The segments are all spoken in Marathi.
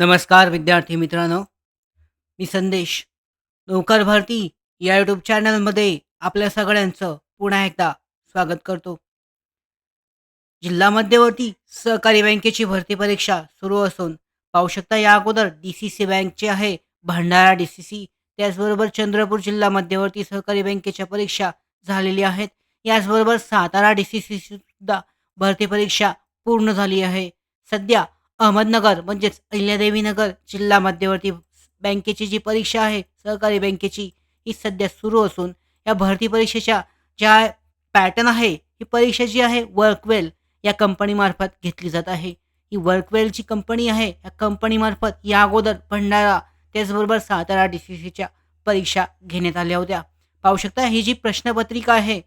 नमस्कार विद्यार्थी मित्रांनो. मी संदेश. नौकर भरती या यूट्यूब चॅनलमध्ये आपल्या सगळ्यांचं पुन्हा एकदा स्वागत करतो. जिल्हा मध्यवर्ती सहकारी बँकेची भरती परीक्षा सुरू असून पाहू शकता या अगोदर डी सी सी बँकचे आहे भंडारा डी सी सी त्याचबरोबर चंद्रपूर जिल्हा मध्यवर्ती सहकारी बँकेच्या परीक्षा झालेल्या आहेत. याचबरोबर सातारा डी सी सी सुद्धा भरती परीक्षा पूर्ण झाली आहे. सध्या अहमदनगर म्हणजेच अहिल्यादेवी नगर जिल्हा मध्यवर्ती बँकेची जी परीक्षा आहे सहकारी बँकेची ही सध्या सुरू असून या भरती परीक्षेच्या ज्या पॅटर्न आहे ही परीक्षा जी आहे वर्कवेल या कंपनीमार्फत घेतली जात आहे. ही वर्कवेलची कंपनी आहे या कंपनीमार्फत या अगोदर भंडारा त्याचबरोबर सातारा डी सी सीच्या परीक्षा घेण्यात आल्या होत्या. पाहू शकता ही जी प्रश्नपत्रिका आहे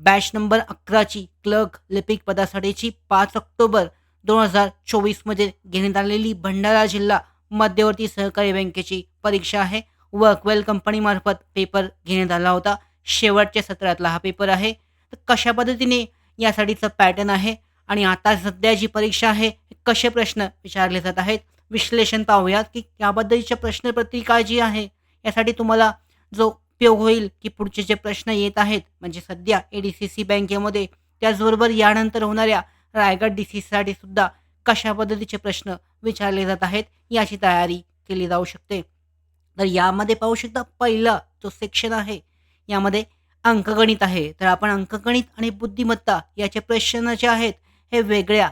बॅच नंबर अकराची क्लर्क लिपिक पदासाठीची पाच ऑक्टोबर दोन हजार चोवीसमध्ये घेण्यात आलेली भंडारा जिल्हा मध्यवर्ती सहकारी बँकेची परीक्षा आहे. वर्कवेल कंपनीमार्फत पेपर घेण्यात आला होता. शेवटच्या सत्रातला हा पेपर आहे. तर कशा पद्धतीने यासाठीचं पॅटर्न आहे आणि आता सध्या जी परीक्षा आहे कसे प्रश्न विचारले जात आहेत? विश्लेषण पाहूयात की याबद्दलच्या प्रश्नपत्रिका जी आहे यासाठी तुम्हाला जो उपयोग होईल की पुढचे जे प्रश्न येत आहेत म्हणजे सध्या ए डी सी सी बँकेमध्ये त्याचबरोबर यानंतर होणाऱ्या रायगड डी सुद्धा कशा पद्धतीचे प्रश्न विचारले जात आहेत याची तयारी केली जाऊ शकते. तर यामध्ये पाहू शकता पहिला जो सेक्शन आहे यामध्ये अंकगणित आहे. तर आपण अंकगणित आणि बुद्धिमत्ता याचे प्रश्न जे आहेत हे वेगळ्या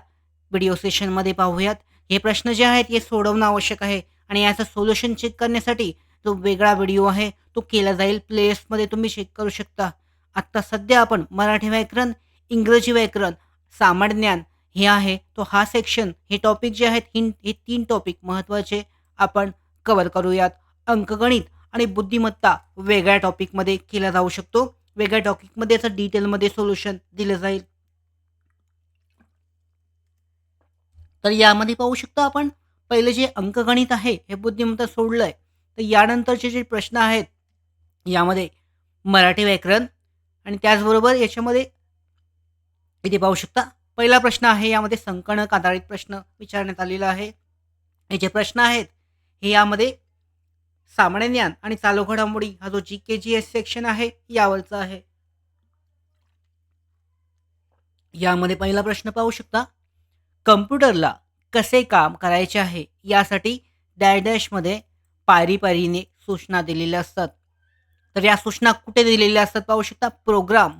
व्हिडिओ सेशनमध्ये पाहूयात. हे प्रश्न जे आहेत हे सोडवणं आवश्यक आहे आणि याचं सोल्युशन चेक करण्यासाठी जो वेगळा व्हिडिओ आहे तो केला जाईल. प्लेलिस्टमध्ये तुम्ही चेक करू शकता. आत्ता सध्या आपण मराठी व्याकरण इंग्रजी व्याकरण सामान्य ज्ञान हे आहे. तो हा सेक्शन हे टॉपिक जे आहेत हिन हे तीन टॉपिक महत्त्वाचे आपण कवर करूयात. अंकगणित आणि बुद्धिमत्ता वेगळ्या टॉपिकमध्ये केला जाऊ शकतो. वेगळ्या टॉपिकमध्ये याचं डिटेलमध्ये सोल्युशन दिलं जाईल. तर यामध्ये पाहू शकतो आपण पहिले जे अंकगणित आहे हे बुद्धिमत्ता सोडलं आहे तर यानंतरचे जे प्रश्न आहेत यामध्ये मराठी व्याकरण आणि त्याचबरोबर याच्यामध्ये इथे पाहू शकता. पहिला प्रश्न आहे यामध्ये संकणक आधारित प्रश्न विचारण्यात आलेला आहे. हे जे प्रश्न आहेत हे यामध्ये सामान्य ज्ञान आणि चालू घडामोडी हा जो जी के जी एस सेक्शन आहे यावरचा आहे. यामध्ये पहिला प्रश्न पाहू शकता. कम्प्युटरला कसे काम करायचे आहे यासाठी डॅडॅशमध्ये पायरी पायरीने सूचना दिलेल्या असतात. तर या सूचना कुठे दिलेल्या असतात पाहू शकता? प्रोग्राम.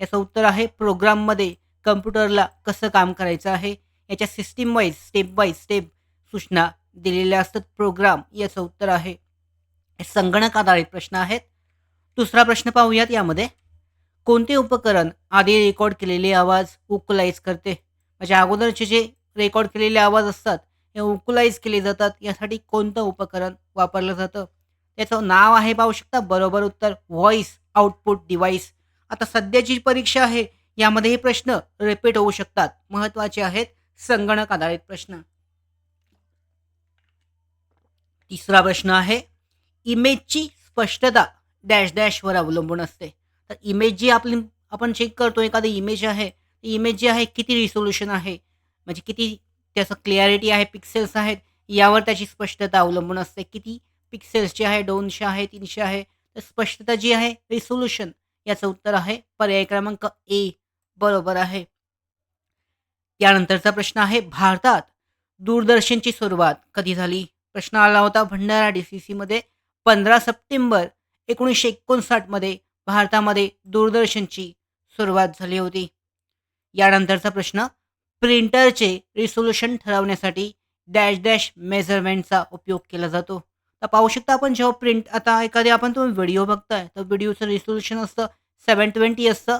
याचं उत्तर आहे प्रोग्राममध्ये कम्प्युटरला कसं काम करायचं आहे याच्या system wise step by step सूचना दिलेल्या असतात. प्रोग्राम याचं उत्तर आहे. हे संगणक आधारित प्रश्न आहेत. दुसरा प्रश्न पाहूयात यामध्ये. कोणते उपकरण आधी रेकॉर्ड केलेले आवाज उकलाइज करते? म्हणजे अगोदरचे जे रेकॉर्ड केलेले आवाज असतात हे उकलाइज केले जातात. यासाठी कोणतं उपकरण वापरलं जातं? त्याचं नाव आहे पाहू शकता. बरोबर उत्तर व्हॉइस आउटपुट डिव्हाइस आता सध्याची परीक्षा आहे यामध्ये हे प्रश्न रिपीट होऊ शकतात. महत्त्वाचे आहेत संगणक आधारित प्रश्न. तिसरा प्रश्न आहे इमेजची स्पष्टता डॅश डॅशवर अवलंबून असते. तर इमेज जी आपली आपण चेक करतो एखादी इमेज आहे ती इमेज जी आहे किती रिसोल्युशन आहे? म्हणजे किती त्याचं क्लिअरिटी आहे पिक्सेल्स आहेत यावर त्याची स्पष्टता अवलंबून असते. किती पिक्सेल्सची आहे दोनशे आहे तीनशे आहे तर स्पष्टता जी आहे रिसोल्युशन याचं उत्तर आहे पर्याय क्रमांक ए बरोबर आहे. यानंतरचा प्रश्न आहे भारतात दूरदर्शनची सुरुवात कधी झाली? प्रश्न आला होता भंडारा डी सी सीमध्ये पंधरा सप्टेंबर एकोणीसशे एकोणसाठमध्ये भारतामध्ये दूरदर्शनची सुरुवात झाली होती. यानंतरचा प्रश्न प्रिंटरचे रिसोल्युशन ठरवण्यासाठी डॅश डॅश मेजरमेंटचा उपयोग केला जातो. तर पाहू शकता आपण जेव्हा प्रिंट आता एखादी आपण तुम्ही व्हिडिओ बघताय तर व्हिडिओचं रिसोल्युशन असतं सेवन ट्वेंटी असतं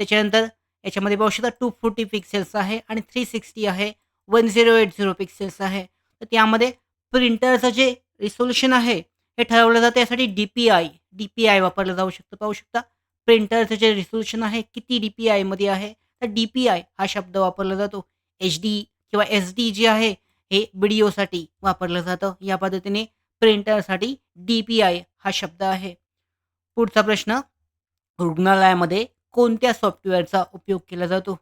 त्याच्यानंतर याच्यामध्ये पाहू शकता टू फोर्टी पिक्सेल्स आहे आणि थ्री सिक्स्टी आहे one zero eight zero pixels आहे. तर त्यामध्ये प्रिंटरचं जे रिसोल्युशन आहे हे ठरवलं जातं. यासाठी D P I D P I वापरलं जाऊ शकतं. पाहू शकता प्रिंटरचं जे रिसोल्युशन आहे किती डी पी आयमध्ये आहे? तर डी पी आय हा शब्द वापरला जातो. एच डी किंवा एस डी जे आहे हे व्हिडिओसाठी वापरलं जातं. या पद्धतीने प्रिंटरसाठी डी पी आय हा शब्द आहे. पुढचा प्रश्न रुग्णालयामध्ये कोणत्या सॉफ्टवेअरचा उपयोग केला जातो?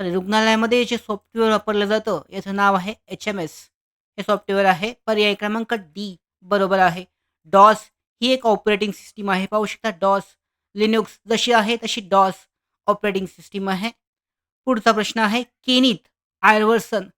तर रुग्णालयामध्ये जे सॉफ्टवेअर वापरलं जातं याचं नाव आहे एच एम एस हे सॉफ्टवेअर आहे पर्याय क्रमांक डी बरोबर आहे. डॉस ही एक ऑपरेटिंग सिस्टीम आहे. पाहू शकता डॉस लिनोक्स जशी आहे तशी डॉस ऑपरेटिंग सिस्टीम आहे. पुढचा प्रश्न आहे केनित आयर्वर्सन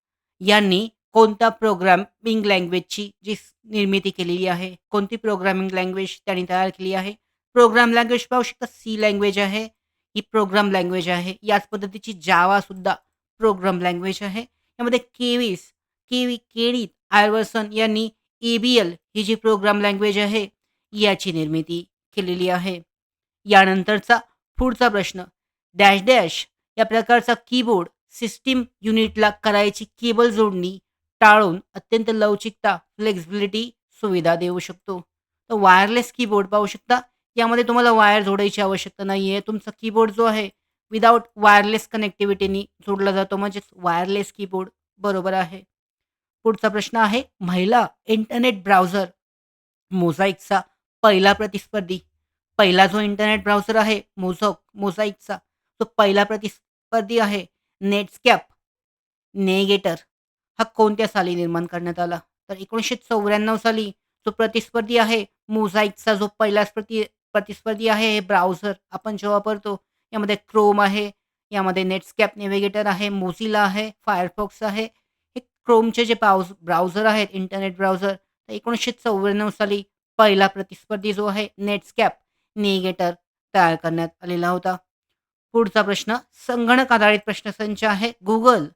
यांनी कोणत्या प्रोग्रामिंग लँग्वेजची जी निर्मिती केलेली आहे? कोणती प्रोग्रामिंग लँग्वेज त्यांनी तयार केली आहे? प्रोग्राम लँग्वेज पाहू शकता सी लँग्वेज आहे. ही प्रोग्राम लँग्वेज आहे. याच पद्धतीची जावासुद्धा प्रोग्राम लँग्वेज आहे. यामध्ये केवीस केवी केळीत आयर्वसन यांनी ए बी एल ही जी प्रोग्राम लँग्वेज आहे याची निर्मिती केलेली आहे. यानंतरचा पुढचा प्रश्न डॅश डॅश या प्रकारचा कीबोर्ड सिस्टीम युनिटला करायची केबल जोडणी टाळून अत्यंत लवचिकता फ्लेक्सिबिलिटी सुविधा देऊ शकतो. तर वायरलेस कीबोर्ड पाहू शकता. यामध्ये तुम्हाला वायर जोडायची आवश्यकता नाही आहे तुमचा कीबोर्ड जो आहे विदाऊट वायरलेस कनेक्टिव्हिटीनी जोडला जातो म्हणजेच वायरलेस कीबोर्ड बरोबर आहे. पुढचा प्रश्न आहे महिला इंटरनेट ब्राउझर मोझाईकचा पहिला प्रतिस्पर्धी. पहिला जो इंटरनेट ब्राउझर आहे मोझॉक मोझाईकचा तो पहिला प्रतिस्पर्धी आहे नेटस्कॅप नेगेटर हा कोणत्या साली निर्माण करण्यात आला? तर एकोणीसशे चौऱ्याण्णव साली जो प्रतिस्पर्धी आहे मोझाईकचा जो पहिलाच प्रति प्रतिस्पर्धी आहे हे ब्राउझर आपण जो वापरतो यामध्ये क्रोम आहे यामध्ये नेटस्कॅप नेव्हिगेटर आहे मोझिला आहे फायरफॉक्स आहे. हे क्रोमचे जे ब्राउज ब्राउझर आहेत इंटरनेट ब्राउझर तर एकोणीसशे चौऱ्याण्णव साली पहिला प्रतिस्पर्धी जो आहे नेटस्कॅप नेगेटर तयार करण्यात आलेला होता. पुढचा प्रश्न संगणक आधारित प्रश्नसंच आहे गुगल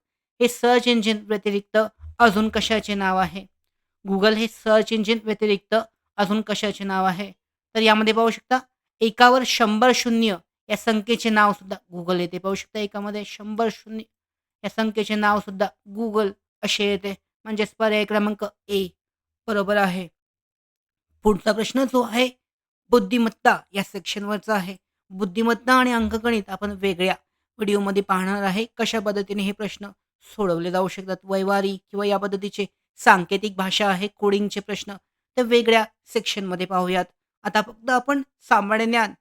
हे सर्च इंजिन व्यतिरिक्त अजून कशाचे नाव आहे? गुगल हे सर्च इंजिन व्यतिरिक्त अजून कशाचे नाव आहे? तर यामध्ये पाहू शकता एकावर शंभर शून्य या संख्येचे नाव सुद्धा गुगल येते. पाहू शकता एकामध्ये शंभर शून्य या संख्येचे नाव सुद्धा गुगल असे येते. म्हणजेच पर्याय क्रमांक ए बरोबर आहे. पुढचा प्रश्न जो आहे बुद्धिमत्ता या सेक्शनवरचा आहे. बुद्धिमत्ता आणि अंकगणित आपण वेगळ्या व्हिडिओमध्ये पाहणार आहे. कशा पद्धतीने हे प्रश्न सोडवले जाऊ शकतात? वैवारी किंवा या पद्धतीचे सांकेतिक भाषा आहे कोडिंगचे प्रश्न तर वेगळ्या सेक्शनमध्ये पाहूयात. आता फक्त आपण सामान्य ज्ञान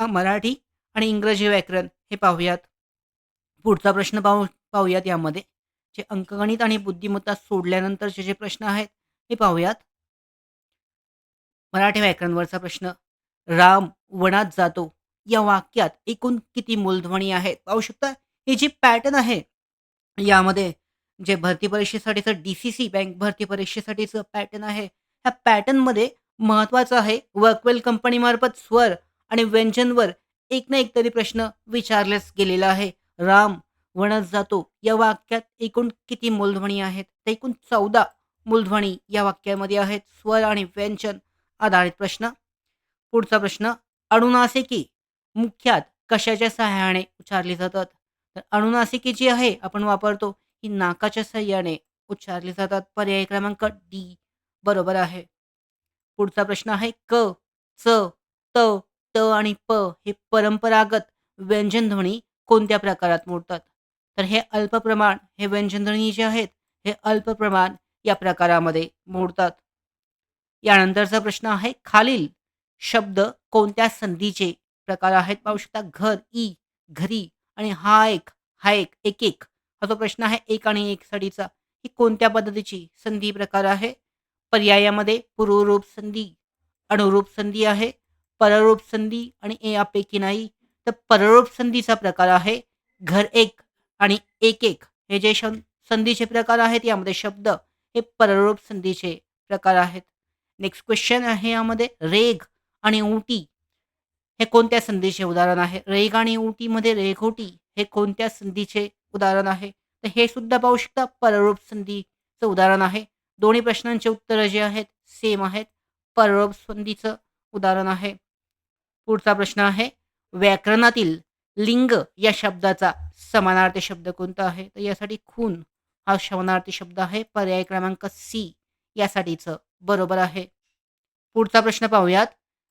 मराठी आणि इंग्रजी व्याकरण हे पाहूयात. पुढचा प्रश्न पाहू पाहूयात यामध्ये. जे अंकगणित आणि बुद्धिमत्ता सोडल्यानंतरचे जे प्रश्न आहेत हे पाहूयात. मराठी व्याकरणवरचा प्रश्न राम वनात जातो. या वाक्यात एकूण किती मूलध्वनी आहेत? पाहू शकता हे जी पॅटर्न आहे यामध्ये जे भरती परीक्षेसाठीचं डी सी सी बँक भरती परीक्षेसाठीचं पॅटर्न आहे ह्या पॅटर्नमध्ये महत्त्वाचं आहे. वर्कवेल कंपनीमार्फत स्वर आणि व्यंजनवर एक ना एक तरी प्रश्न विचारलेच गेलेला आहे. राम वणत जातो. या वाक्यात एकूण किती मूलध्वनी आहेत? तर एकूण चौदा मूलध्वनी या वाक्यामध्ये आहेत. स्वर आणि व्यंजन आधारित प्रश्न. पुढचा प्रश्न अणुनासिकी मुख्यात कशाच्या सहाय्याने उच्चारली जातात? तर अणुनासिकी जी आहे आपण वापरतो ही नाकाच्या सहाय्याने उच्चारली जातात. पर्याय क्रमांक डी बरोबर आहे. पुढचा प्रश्न आहे क च त त आणि प हे परंपरागत व्यंजनध्वनी कोणत्या प्रकारात मोडतात? तर हे अल्पप्रमाण हे व्यंजनध्वनी जे आहेत हे अल्पप्रमाण या प्रकारामध्ये मोडतात. यानंतरचा प्रश्न आहे खालील शब्द कोणत्या संधीचे प्रकार आहेत? पाहू शकता घर ई घरी आणि हा एक हा एक एक एक. हा जो प्रश्न आहे एक आणि एक साडीचा. ही कोणत्या पद्धतीची संधी प्रकार आहे? पर्यायामध्ये पूर्वरूप संधी अनुरूप संधी आहे. पररूप संधी आणि ए यापैकी नाही तर पररूप संधीचा प्रकार आहे घर एक आणि एक एक. हे जे शन संधीचे प्रकार आहेत यामध्ये शब्द हे पररूप संधीचे प्रकार आहेत. नेक्स्ट क्वेश्चन आहे यामध्ये रेग आणि उटी हे कोणत्या संधीचे उदाहरण आहे? रेग आणि उटीमध्ये रेघोटी हे कोणत्या संधीचे उदाहरण आहे? तर हे सुद्धा पाहू शकता पररूप संधीचं उदाहरण आहे. दोन्ही प्रश्नांचे उत्तरं जे आहेत. सेम आहेत. पररूप संधीचं उदाहरण आहे. पुढचा प्रश्न आहे. व्याकरणातील लिंग या शब्दाचा समानार्थी शब्द कोणता आहे? तर यासाठी खून हा समानार्थी शब्द आहे. पर्याय क्रमांक सी यासाठीचं बरोबर आहे. पुढचा प्रश्न पाहूयात.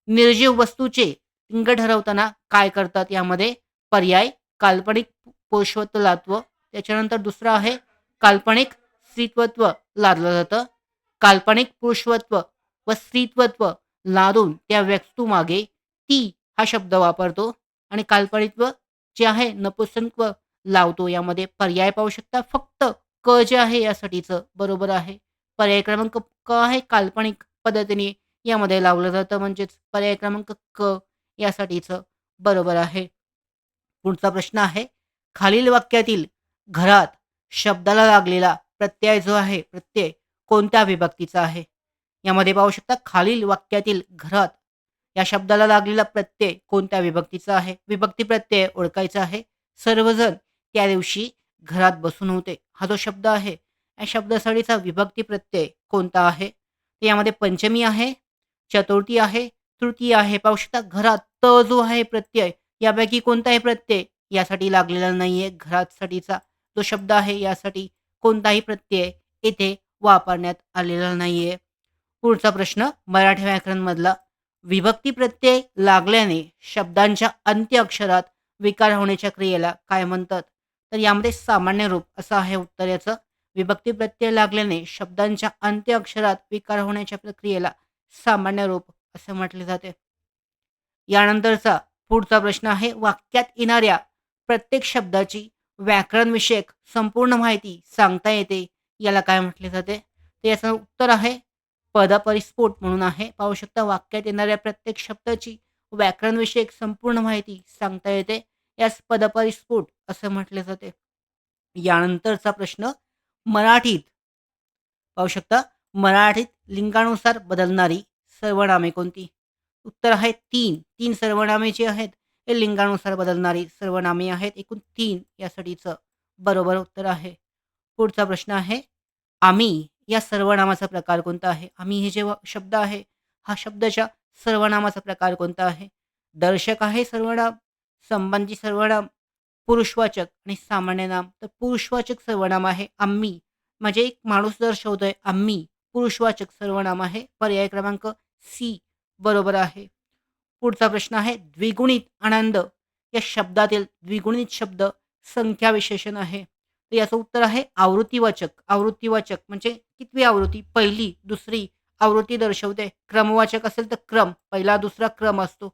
निर्जीव वस्तूचे लिंग ठरवताना काय करतात? यामध्ये पर्याय काल्पनिक पोषवतलात्व त्याच्यानंतर दुसरं आहे काल्पनिक स्त्रीत्वत्व लादलं जातं. काल्पनिक पुरुषत्व व स्त्रीत्वत्व लादून त्या वस्तूमागे ती हा शब्द वापरतो आणि काल्पनिकत्व जे आहे नपुसंकत्व लावतो. यामध्ये पर्याय पाहू शकता. फक्त क जे आहे यासाठीचं बरोबर आहे. पर्याय क्रमांक क आहे काल्पनिक पद्धतीने यामध्ये लावलं जातं. म्हणजेच पर्याय क्रमांक क यासाठीचं बरोबर आहे. पुढचा प्रश्न आहे. खालील वाक्यातील घरात शब्दाला लागलेला प्रत्यय जो आहे प्रत्यय कोणत्या विभक्तीचा आहे? यामध्ये पाहू शकता खालील वाक्यातील घरात या शब्दाला लागलेला प्रत्यय कोणत्या विभक्तीचा आहे? विभक्ती प्रत्यय ओळखायचा आहे. सर्वजण त्या दिवशी घरात बसून होते. हा जो शब्द आहे या शब्दासाठीचा विभक्ती प्रत्यय कोणता आहे? तर यामध्ये पंचमी आहे चतुर्थी आहे तृतीय आहे. पाहू शकता घरात त जो आहे प्रत्यय यापैकी कोणताही प्रत्यय यासाठी लागलेला नाहीये. घरातसाठीचा जो शब्द आहे यासाठी कोणताही प्रत्यय येथे वापरण्यात आलेला नाहीये. पुढचा प्रश्न मराठी व्याकरणमधला. विभक्ती प्रत्यय लागल्याने शब्दांच्या अंत्य अक्षरात विकार होण्याच्या क्रियेला काय म्हणतात? तर यामध्ये सामान्य रूप असं आहे उत्तर याचं. विभक्ती प्रत्यय लागल्याने शब्दांच्या अंत्य अक्षरात विकार होण्याच्या प्रक्रियेला सामान्य रूप असे म्हटले जाते. यानंतरचा पुढचा प्रश्न आहे वाक्यात येणाऱ्या प्रत्येक शब्दाची व्याकरणविषयक संपूर्ण माहिती सांगता येते. याला काय म्हटले जाते? तर याचं उत्तर आहे पदपरिस्फोट म्हणून आहे. पाहू शकता वाक्यात येणाऱ्या प्रत्येक शब्दाची व्याकरणविषयक संपूर्ण माहिती सांगता येते. यास पदपरिस्फोट असं म्हटले जाते. यानंतरचा प्रश्न मराठीत पाहू शकता मराठीत लिंगानुसार बदलणारी सर्वनामे कोणती? उत्तर आहे तीन. तीन सर्वनामे जी आहेत हे लिंगानुसार बदलणारी सर्वनामे आहेत. एकूण तीन यासाठीचं बरोबर उत्तर आहे. पुढचा प्रश्न आहे आम्ही या सर्वनामाचा प्रकार कोणता आहे? आम्ही हे जे शब्द आहे हा शब्दाच्या सर्वनामाचा प्रकार कोणता आहे? दर्शक आहे सर्वनाम संबंधी सर्वनाम पुरुषवाचक आणि सामान्य नाम. तर पुरुषवाचक सर्वनाम आहे आम्ही. म्हणजे एक माणूस दर्शवतोय आम्ही. पुरुषवाचक सर्वनाम आहे. पर्याय क्रमांक सी बरोबर आहे. पुढचा प्रश्न आहे द्विगुणित आनंद. या शब्दातील द्विगुणित शब्द संख्या विशेषण आहे. तर याचं उत्तर आहे आवृत्तीवाचक. आवृत्तीवाचक म्हणजे कितवी आवृत्ती? पहिली दुसरी आवृत्ती दर्शवते. क्रमवाचक असेल तर क्रम. पहिला दुसरा क्रम असतो.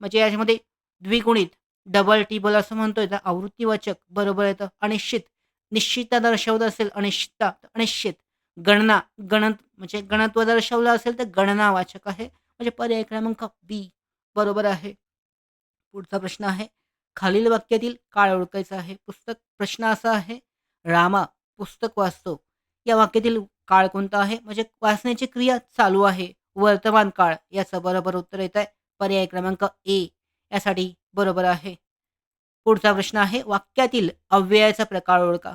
म्हणजे याच्यामध्ये द्विगुणित डबल टिबल असं म्हणतोय. तर आवृत्तीवाचक बरोबर येतं अनिश्चित. निश्चितता दर्शवत असेल अनिश्चितता अनिश्चित. गणना गणत म्हणजे गणत्व दर्शवलं असेल तर गणनावाचक आहे. म्हणजे पर्याय क्रमांक बी बरोबर आहे. पुढचा प्रश्न आहे खालील वाक्यातील काळ ओळखायचा आहे. पुस्तक प्रश्न असा आहे रामा पुस्तक वाचतो. या वाक्यातील काळ कोणता आहे? म्हणजे वाचण्याची क्रिया चालू आहे. वर्तमान काळ याचं बरोबर उत्तर येत आहे. पर्याय क्रमांक ए यासाठी बरोबर आहे. पुढचा प्रश्न आहे वाक्यातील अव्ययाचा प्रकार ओळखा.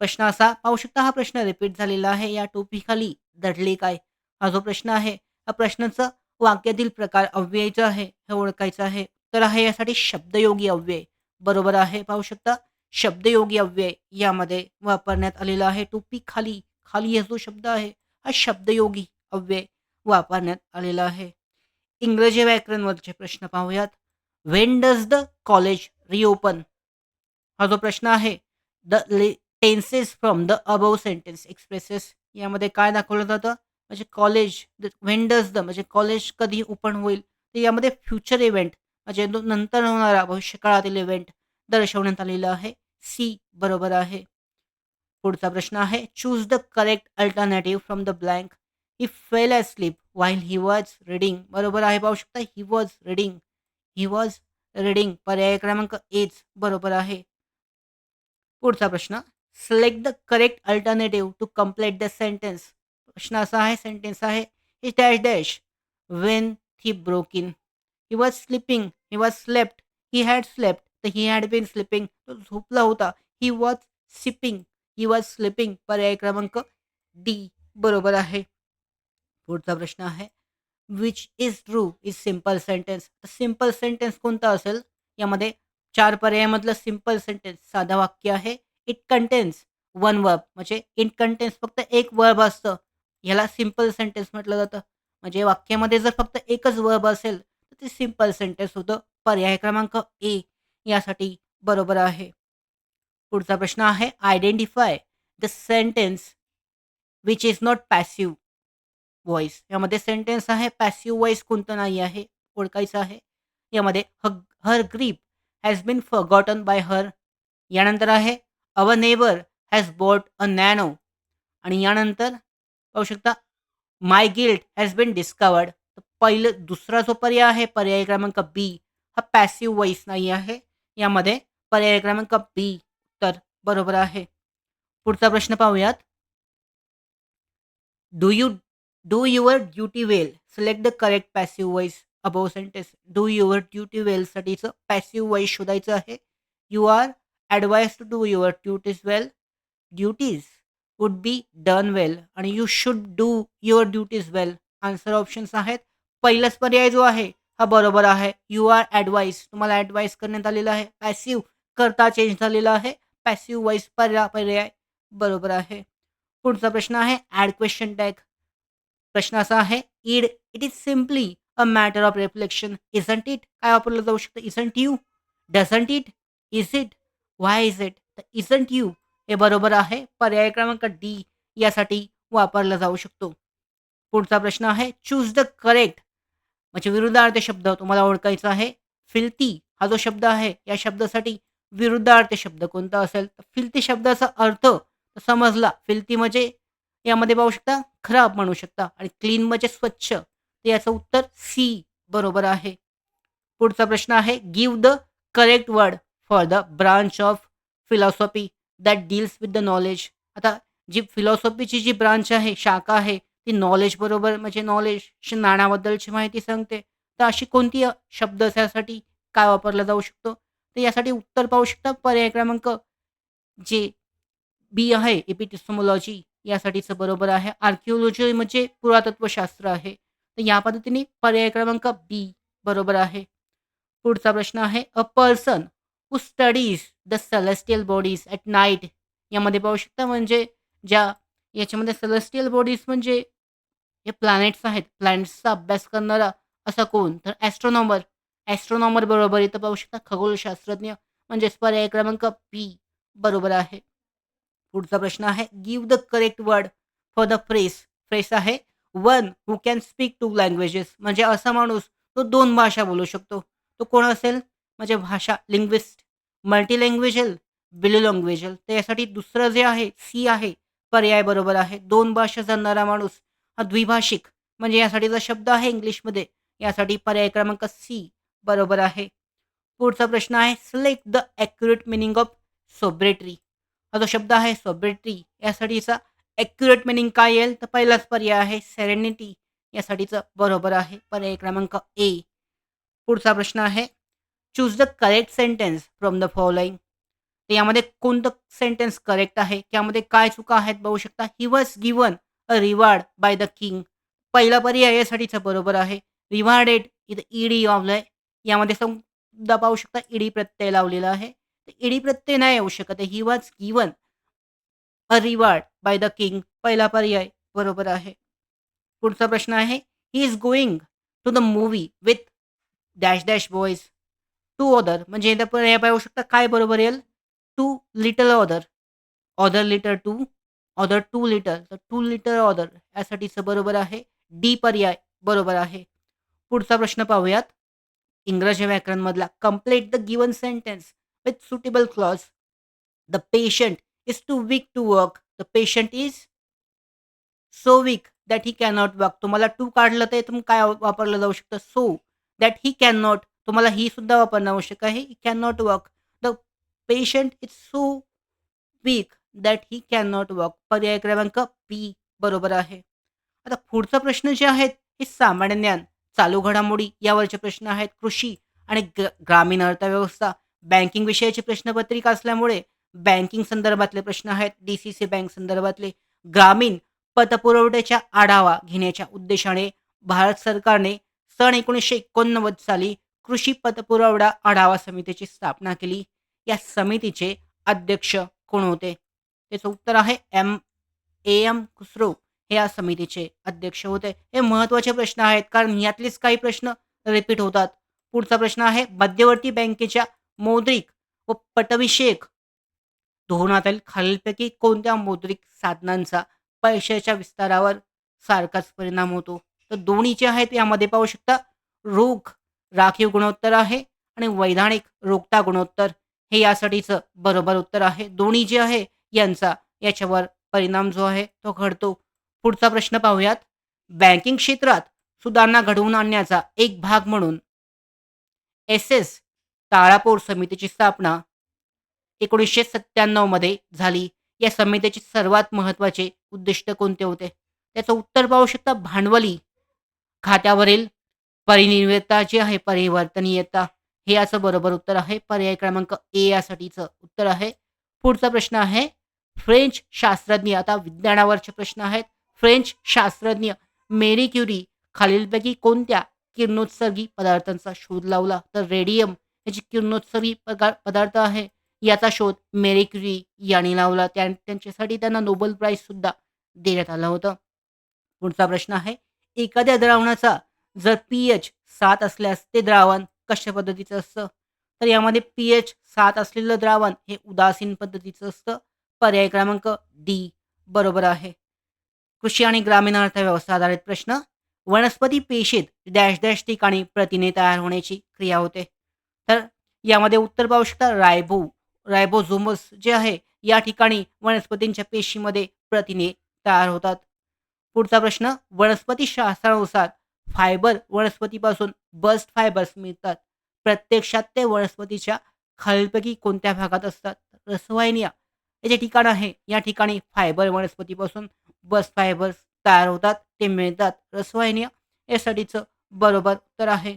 प्रश्न असा पाहू शकता हा प्रश्न रिपीट झालेला आहे. या टोपीखाली दडले काय? हा जो प्रश्न आहे हा प्रश्नाचं वाक्यातील प्रकार अव्ययचा आहे हे ओळखायचं आहे. तर आहे यासाठी शब्दयोगी अव्यय. बरोबर आहे पाहू शकता. शब्दयोगी अव्यय यामध्ये वापरण्यात आलेला आहे. टोपी खाली खाली हा जो शब्द आहे हा शब्दयोगी अव्यय वापरण्यात आलेला आहे. इंग्रजी व्याकरणवरचे प्रश्न पाहूयात. When does the college reopen हा जो प्रश्न आहे the tenses from the above sentence expresses यामध्ये काय दाखवलं जातं? म्हणजे कॉलेज द द म्हणजे कॉलेज कधी ओपन होईल तर यामध्ये फ्युचर इव्हेंट म्हणजे नंतर होणारा भविष्यकाळातील इव्हेंट दर्शवण्यात आलेलं आहे. सी बरोबर आहे. पुढचा प्रश्न आहे choose the correct alternative from the blank he fell asleep while he was reading बरोबर आहे पाहू शकता he was reading he was reading पर्याय क्रमांक एच बरोबर आहे. पुढचा प्रश्न select the correct alternative to complete the sentence प्रश्न असा आहे सेंटेन्स आहे he dash dash when he broke in he was slipping he was slept he had slept तर ही हॅड बीन स्लिपिंग तो झोपला होता. He was sipping he was slipping पर्याय क्रमांक डी बरोबर आहे. पुढचा प्रश्न आहे which is true is simple sentence simple sentence कोणता असेल? यामध्ये चार पर्यायामधलं सिंपल सेंटेन्स साधा वाक्य आहे. इट कंटेन्स वन वर्ब म्हणजे इट कंटेन्स फक्त एक वर्ब असतं. ह्याला सिंपल सेंटेन्स म्हटलं जातं. म्हणजे वाक्यामध्ये जर फक्त एकच वर्ब असेल तर ते सिंपल सेंटेन्स होतं. पर्याय क्रमांक ए यासाठी बरोबर आहे. पुढचा प्रश्न आहे identify the sentence which is not passive voice यामध्ये सेंटेन्स आहे पॅसिव व्हॉइस कोणतं नाही आहे ओळखायचं आहे. यामध्ये ह her grip has been forgotten by her यानंतर आहे our neighbour has bought a Nano आणि यानंतर पाहू शकता. My guilt has been discovered तर पहिलं दुसरा जो पर्याय आहे पर्याय क्रमांक बी हा पॅसिव्ह वॉइस नाही आहे. यामध्ये पर्याय क्रमांक बी तर बरोबर आहे. पुढचा प्रश्न पाहूयात. Do you do your duty well select the correct passive voice above sentence do your duty वेलसाठीचं passive voice शोधायचं आहे. You are advised to do your duties well duties would be done well आणि you should do your duties well answer options आहेत. पहिलाच पर्याय जो आहे हा बरोबर आहे. यू आर ॲडवाईस तुम्हाला ॲडवाईस करण्यात आलेला आहे. पॅसिव्ह करता चेंज झालेला आहे. पॅसिव्ह वाईज पर्या पर्याय बरोबर आहे. पुढचा प्रश्न आहे. ॲड क्वेश्चन टॅग प्रश्न असा आहे. It it is simply a matter of reflection isn't it काय वापरलं जाऊ शकतं? Isn't you doesn't it is it why is it तर इजंट यू हे बरोबर आहे. पर्याय क्रमांक डी यासाठी वापरला जाऊ शकतो. पुढचा प्रश्न आहे चूज द करेक्ट म्हणजे विरुद्धार्थ शब्द तुम्हाला ओळखायचा आहे. फिल्ती हा जो शब्द आहे या शब्दासाठी विरुद्धार्थ शब्द कोणता असेल? तर फिल्ती शब्दाचा अर्थ समजला. फिलती म्हणजे यामध्ये पाहू शकता खराब म्हणू शकता आणि क्लीन म्हणजे स्वच्छ. तर याचं उत्तर सी बरोबर आहे. पुढचा प्रश्न आहे give the correct word for the branch of philosophy that deals with the knowledge आता जी फिलॉसॉफीची जी ब्रांच आहे शाखा आहे ती नॉलेज बरोबर म्हणजे नॉलेज नाण्याबद्दलची माहिती सांगते. तर अशी कोणती शब्द त्यासाठी काय वापरला जाऊ शकतो? तर यासाठी उत्तर पाहू शकता पर्याय क्रमांक जे बी आहे एपिटिस्टोमॉलॉजी यासाठीचं बरोबर आहे. आर्किओलॉजी म्हणजे पुरातत्वशास्त्र आहे. तर या पद्धतीने पर्याय क्रमांक बी बरोबर आहे. पुढचा प्रश्न आहे a person who studies the celestial bodies at night यामध्ये पाहू शकता म्हणजे ज्या याच्यामध्ये सेलेस्टियल बॉडीज म्हणजे हे प्लॅनेट्स आहेत. प्लॅनेट्सचा अभ्यास करणारा असा कोण? तर ॲस्ट्रॉनॉमर ॲस्ट्रॉनॉमर बरोबर इथं पाहू शकता खगोलशास्त्रज्ञ म्हणजेच पर्याय क्रमांक पी बरोबर आहे. पुढचा प्रश्न आहे give the correct word for the phrase phrase आहे one who can speak two languages म्हणजे असा माणूस तो दोन भाषा बोलू शकतो. तो कोण असेल? म्हणजे भाषा लिंग्विस्ट मल्टी लँग्वेजल बिलो त्यासाठी तर यासाठी दुसरं जे आहे सी आहे पर्याय बरोबर आहे. दोन भाषा जाणणारा माणूस हा द्विभाषिक. म्हणजे यासाठीचा शब्द आहे इंग्लिशमध्ये यासाठी पर्याय क्रमांक सी बरोबर आहे. पुढचा प्रश्न आहे select the accurate meaning of sobriety हा जो शब्द आहे सोब्रेटरी यासाठीचा ॲक्युरेट मिनिंग काय येईल? तर पहिलाच पर्याय आहे सेरेनिटी यासाठीचं बरोबर आहे पर्याय क्रमांक ए पुढचा प्रश्न आहे choose the correct sentence from the following. तर यामध्ये कोणतं सेंटेन्स करेक्ट आहे? त्यामध्ये काय चुका आहेत बघू शकता? He was given a reward by the king पहिला पर्याय यासाठीचा बरोबर आहे. रिवार्डेड इथं ईडी लावलंय. यामध्ये सुद्धा पाहू शकता ईडी प्रत्यय लावलेला आहे. ईडी प्रत्यय नाही येऊ शकत. He was given a reward by the king पहिला पर्याय बरोबर आहे. पुढचा प्रश्न आहे. He is going to the movie with dash dash boys two other म्हणजे इथं पर्याय होऊ शकता काय बरोबर येईल? Two little other other little two other two little तर टू लिटर ऑदर यासाठीचं बरोबर आहे. डी पर्याय बरोबर आहे. पुढचा प्रश्न पाहूयात. इंग्रजी व्याकरणमधला complete the given sentence with suitable clause the patient is too weak to work the patient is so weak that he cannot work तुम्हाला टू काढलं तर तुम्ही काय वापरलं जाऊ शकतं? So that he can not तुम्हाला ही सुद्धा वापरणं आवश्यक आहे. He can not work the patient is so weak that he can not work पर्याय क्रमांक बी बरोबर आहे. आता पुढचा प्रश्न जे आहेत हे सामान्य ज्ञान चालू घडामोडी यावरचे प्रश्न आहेत. कृषी आणि ग्र ग्रामीण अर्थव्यवस्था बँकिंग विषयाची प्रश्नपत्रिका असल्यामुळे बँकिंग संदर्भातले प्रश्न आहेत. डी सी सी बँक संदर्भातले. ग्रामीण पतपुरवठ्याच्या आढावा घेण्याच्या उद्देशाने भारत सरकारने सन एकोणीसशे एकोणनव्वद साली कृषी पतपुरवठा आढावा समितीची स्थापना केली. या समितीचे अध्यक्ष कोण होते? त्याचं उत्तर आहे एम. ए. एम. खुसरो हे या समितीचे अध्यक्ष होते. हे महत्त्वाचे प्रश्न आहेत कारण यातलेच काही प्रश्न रिपीट होतात. पुढचा प्रश्न आहे मध्यवर्ती बँकेच्या मौद्रिक व पटविषयक धोरणातील खालीलपैकी कोणत्या मौद्रिक साधनांचा पैशाच्या विस्तारावर सारखाच परिणाम होतो? तर दोन्ही जे आहेत यामध्ये पाहू शकता. रोख राखीव गुणोत्तर आहे आणि वैधानिक रोखता गुणोत्तर हे यासाठीचं बरोबर उत्तर आहे. दोन्ही जे आहे यांचा याच्यावर परिणाम जो आहे तो घडतो. पुढचा प्रश्न पाहूयात. बँकिंग क्षेत्रात सुधारणा घडवून आणण्याचा एक भाग म्हणून एस एस ताळापूर समितीची स्थापना एकोणीसशे सत्त्याण्णवमध्ये झाली. या समितीचे सर्वात महत्त्वाचे उद्दिष्ट कोणते होते? त्याचं उत्तर पाहू शकता भांडवली खात्यावरील परिनिर्वता जे आहे परिवर्तनीयता. हे याचं बरोबर उत्तर आहे. पर्याय क्रमांक ए यासाठीचं उत्तर आहे. पुढचा प्रश्न आहे फ्रेंच शास्त्रज्ञ आता विज्ञानावरचे प्रश्न आहेत. फ्रेंच शास्त्रज्ञ मेरी क्युरी खालीलपैकी कोणत्या किरणोत्सर्गी पदार्थांचा शोध लावला? तर रेडियम याची किरणोत्सर्गी पदार्थ आहे. याचा शोध मेरी क्युरी यांनी लावला. त्या त्यांच्यासाठी त्यांना नोबेल प्राईज सुद्धा देण्यात आलं होतं. पुढचा प्रश्न आहे एखाद्या द्रावणाचा जर पी एच सात असल्यास ते द्रावण कशा पद्धतीचं असतं? तर यामध्ये पी एच सात असलेलं द्रावण हे उदासीन पद्धतीचं असतं. पर्याय क्रमांक डी बरोबर आहे. कृषी आणि ग्रामीण अर्थव्यवस्था आधारित प्रश्न. वनस्पती पेशीत डॅश डॅश ठिकाणी प्रथिने तयार होण्याची क्रिया होते. तर यामध्ये उत्तर पाहू शकता रायबो रायबोझोमस जे आहे या ठिकाणी वनस्पतींच्या पेशीमध्ये प्रथिने तयार होतात. पुढचा प्रश्न वनस्पती शास्त्रानुसार फायबर वनस्पतीपासून बस्ट फायबर्स मिळतात. प्रत्यक्षात ते वनस्पतीच्या खालीलपैकी कोणत्या भागात असतात? रसवाहिन्या हे जे ठिकाण आहे या ठिकाणी फायबर वनस्पतीपासून बस्ट फायबर्स तयार होतात ते मिळतात. रसवाहिन्या यासाठीचं बरोबर उत्तर आहे.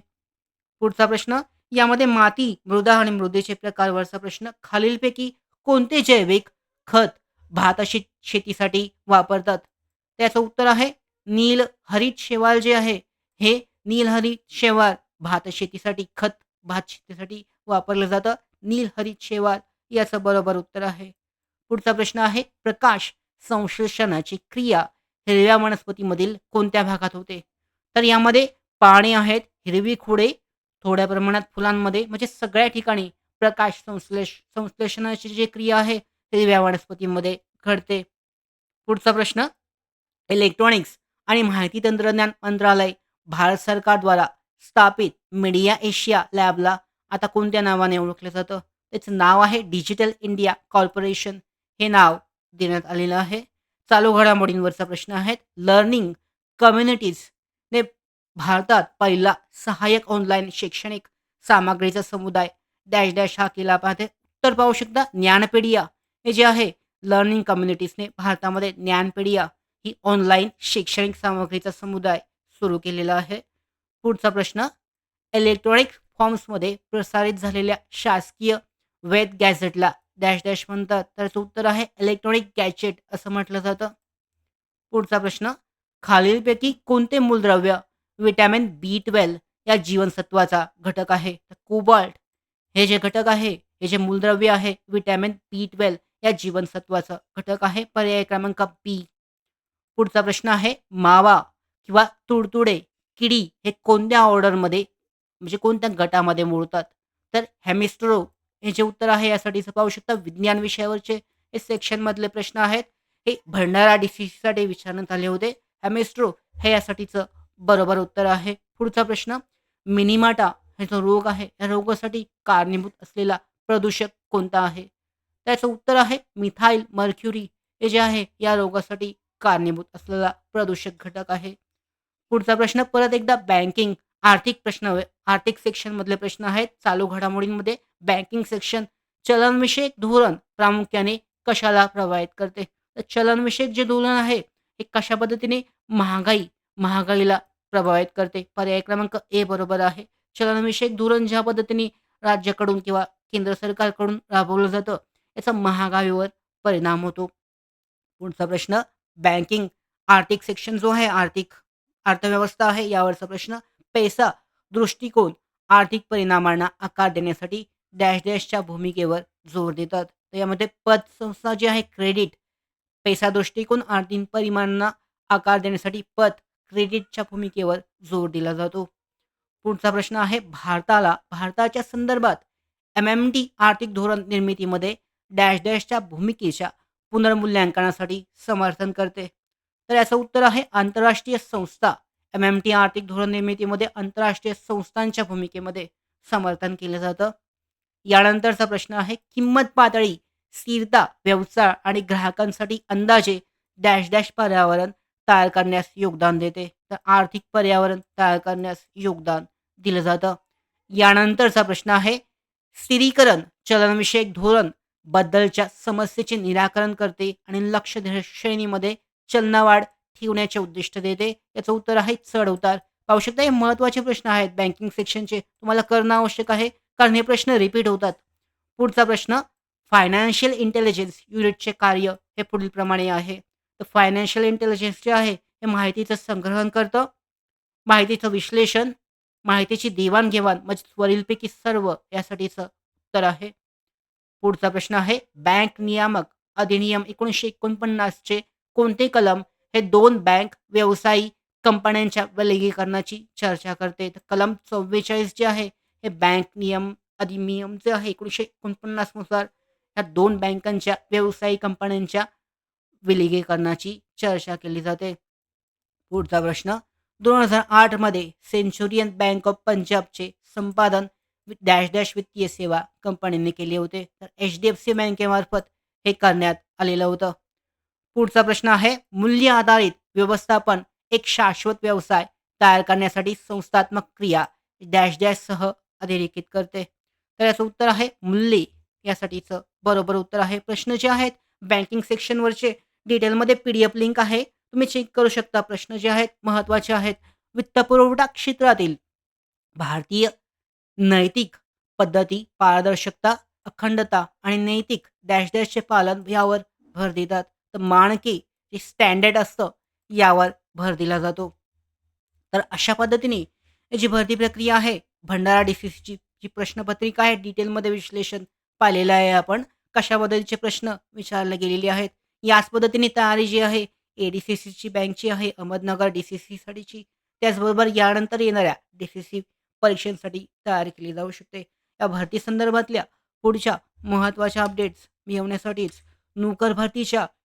पुढचा प्रश्न यामध्ये माती मृदा आणि मृदेचे प्रकारवरचा प्रश्न खालीलपैकी कोणते जैविक खत भात शेतीसाठी वापरतात? त्याचं उत्तर आहे नील हरित शेवाल जे आहे हे नीलहरित शेवाळ भात शेतीसाठी खत भात शेतीसाठी वापरलं जातं. नीलहरित शेवाळ याचं बरोबर उत्तर आहे. पुढचा प्रश्न आहे प्रकाश संश्लेषणाची क्रिया हिरव्या वनस्पतीमधील कोणत्या भागात होते? तर यामध्ये पाणी आहेत हिरवी खोडे थोड्या प्रमाणात फुलांमध्ये म्हणजे सगळ्या ठिकाणी प्रकाश संश्लेष संश्लेषणाची जी क्रिया आहे हिरव्या वनस्पतीमध्ये घडते. पुढचा प्रश्न इलेक्ट्रॉनिक्स आणि माहिती तंत्रज्ञान मंत्रालय भारत सरकारद्वारा स्थापित मीडिया एशिया लॅबला आता कोणत्या नावाने ओळखलं जातं? त्याचं नाव आहे डिजिटल इंडिया कॉर्पोरेशन. हे नाव देण्यात आलेलं आहे. चालू घडामोडींवरचा प्रश्न आहेत लर्निंग कम्युनिटीज ने भारतात पहिला सहाय्यक ऑनलाईन शैक्षणिक सामग्रीचा समुदाय डॅश डॅश हा केला पाहते. उत्तर पाहू शकता ज्ञानपेडिया हे जे आहे लर्निंग कम्युनिटीजने भारतामध्ये ज्ञानपेडिया ही ऑनलाईन शैक्षणिक सामग्रीचा समुदाय सुरू केलेला आहे. पुढचा प्रश्न इलेक्ट्रॉनिक फॉर्म्समध्ये प्रसारित झालेल्या शासकीय वेद गॅझेटला डॅश डॅश म्हणतात. त्याचं उत्तर आहे इलेक्ट्रॉनिक गॅजेट असं म्हटलं जातं. पुढचा प्रश्न खालीलपैकी कोणते मूलद्रव्य विटॅमिन बी ट्वेल्व या जीवनसत्वाचा घटक आहे? तर कोबाल्ट हे जे घटक आहे हे जे मूलद्रव्य आहे विटॅमिन बी ट्वेल्व या जीवनसत्वाचा घटक आहे. पर्याय क्रमांक बी पुढचा प्रश्न आहे मावा किंवा तुडतुडे किडी हे कोणत्या ऑर्डरमध्ये म्हणजे कोणत्या गटामध्ये मोडतात तर हॅमिस्ट्रो हे जे उत्तर आहे यासाठीचं पाहू शकता विज्ञान विषयावरचे हे सेक्शनमधले प्रश्न आहेत. हे भंडारा डिसीजसाठी विचारण्यात आले होते. हॅमिस्ट्रो हे यासाठीचं बरोबर उत्तर आहे. पुढचा प्रश्न मिनिमाटा हे जो रोग आहे. या रोगासाठी कारणीभूत असलेला प्रदूषक कोणता आहे? त्याचं उत्तर आहे मिथाईल मर्क्युरी. हे जे आहे या रोगासाठी कारणीभूत असलेला प्रदूषक घटक आहे. पुढचा प्रश्न परत एकदा बँकिंग आर्थिक प्रश्न आर्थिक सेक्शन मधले प्रश्न आहेत. चालू घडामोडींमध्ये बँकिंग सेक्शन चलनविषयक धोरण प्रामुख्याने कशाला प्रभावित करते? तर चलनविषयक जे धोरण आहे हे कशा पद्धतीने महागाई महागाईला प्रभावित करते? पर्याय क्रमांक ए बरोबर आहे. चलनविषयक धोरण ज्या पद्धतीने राज्याकडून किंवा केंद्र सरकारकडून राबवलं जातं याचा महागाईवर परिणाम होतो. पुढचा प्रश्न बँकिंग आर्थिक सेक्शन जो आहे आर्थिक अर्थव्यवस्था आहे यावरचा प्रश्न. पैसा दृष्टिकोन आर्थिक परिणामांना आकार देण्यासाठी डॅश डॅशच्या भूमिकेवर जोर देतात. तर यामध्ये पतसंस्था जी आहे क्रेडिट. पैसा दृष्टिकोन आर्थिक परिमाणांना आकार देण्यासाठी पत क्रेडिटच्या भूमिकेवर जोर दिला जातो. पुढचा प्रश्न आहे भारताला भारताच्या संदर्भात एम एम टी आर्थिक धोरण निर्मितीमध्ये डॅश डॅशच्या भूमिकेच्या पुनर्मूल्यांकनासाठी समर्थन करते. तर याचं उत्तर आहे आंतरराष्ट्रीय संस्था. एम एम टी आर्थिक धोरण निर्मितीमध्ये आंतरराष्ट्रीय संस्थांच्या भूमिकेमध्ये समर्थन केलं जातं. यानंतरचा प्रश्न आहे किंमत पातळी स्थिरता व्यवसाय आणि ग्राहकांसाठी अंदाजे डॅश डॅश पर्यावरण तयार करण्यास योगदान देते. तर आर्थिक पर्यावरण तयार करण्यास योगदान दिलं जातं. यानंतरचा प्रश्न आहे स्थिरीकरण चलनविषयक धोरण बद्दलच्या समस्येचे निराकरण करते आणि लक्ष श्रेणीमध्ये चलनावाढ ठेवण्याचे उद्दिष्ट देते. याचं उत्तर आहे चढ उतार. पाहू शकता हे महत्त्वाचे प्रश्न आहेत. बँकिंग सेक्शनचे तुम्हाला करणं आवश्यक आहे कारण हे प्रश्न रिपीट होतात. पुढचा प्रश्न फायनान्शियल इंटेलिजन्स युनिटचे कार्य हे पुढीलप्रमाणे आहे. तर फायनान्शियल इंटेलिजन्स जे आहे हे माहितीचं संग्रहण करतं. माहितीचं विश्लेषण माहितीची देवाणघेवाण म्हणजे वरीलपैकी सर्व यासाठीचं उत्तर आहे. पुढचा प्रश्न आहे बँक नियामक अधिनियम एकोणीसशे एकोणपन्नासचे कोणते कलम हे दोन बँक व्यवसायी कंपन्यांच्या विलगीकरणाची चर्चा करते? तर कलम चव्वेचाळीस जे आहे हे बँक नियम अधिनियम जे आहे एकोणीसशे एकोणपन्नासनुसार ह्या दोन बँकांच्या व्यवसायी कंपन्यांच्या विलगीकरणाची चर्चा केली जाते. पुढचा प्रश्न दोन हजार आठमध्ये सेंचुरियन बँक ऑफ पंजाबचे संपादन डॅश डॅश वित्तीय सेवा कंपनीने केले होते. तर एच डी एफ सी बँकेमार्फत हे करण्यात आलेलं होतं. पुढचा प्रश्न आहे मूल्य आधारित व्यवस्थापन एक शाश्वत व्यवसाय तयार करण्यासाठी संस्थात्मक क्रिया डॅश डॅश सह अधिरेखित करते. तर याचं उत्तर आहे मूल्ये. यासाठीचं बरोबर उत्तर आहे. प्रश्न जे आहेत बँकिंग सेक्शनवरचे डिटेलमध्ये पी डी एफ लिंक आहे. तुम्ही चेक करू शकता प्रश्न जे आहेत महत्त्वाचे आहेत. वित्तपुरवठा क्षेत्रातील भारतीय नैतिक पद्धती पारदर्शकता अखंडता आणि नैतिक डॅश डॅशचे पालन यावर भर देतात. तर माणके जे स्टँडर्ड असतं यावर भर दिला जातो. तर अशा पद्धतीने जी भरती प्रक्रिया आहे भंडारा डी सी सीची जी प्रश्नपत्रिका आहे डिटेलमध्ये विश्लेषण पाहिलेलं आहे आपण कशा पद्धतीचे प्रश्न विचारले गेलेले आहेत याच पद्धतीने तयारी जी आहे ए डी सी सीची बँकची आहे अहमदनगर डी सी सीसाठीची त्याचबरोबर यानंतर येणाऱ्या डी सी सी परीक्षांसाठी तयारी केली जाऊ शकते. या भरती संदर्भातल्या पुढच्या महत्त्वाच्या अपडेट्स मिळवण्यासाठीच नोकर भरतीच्या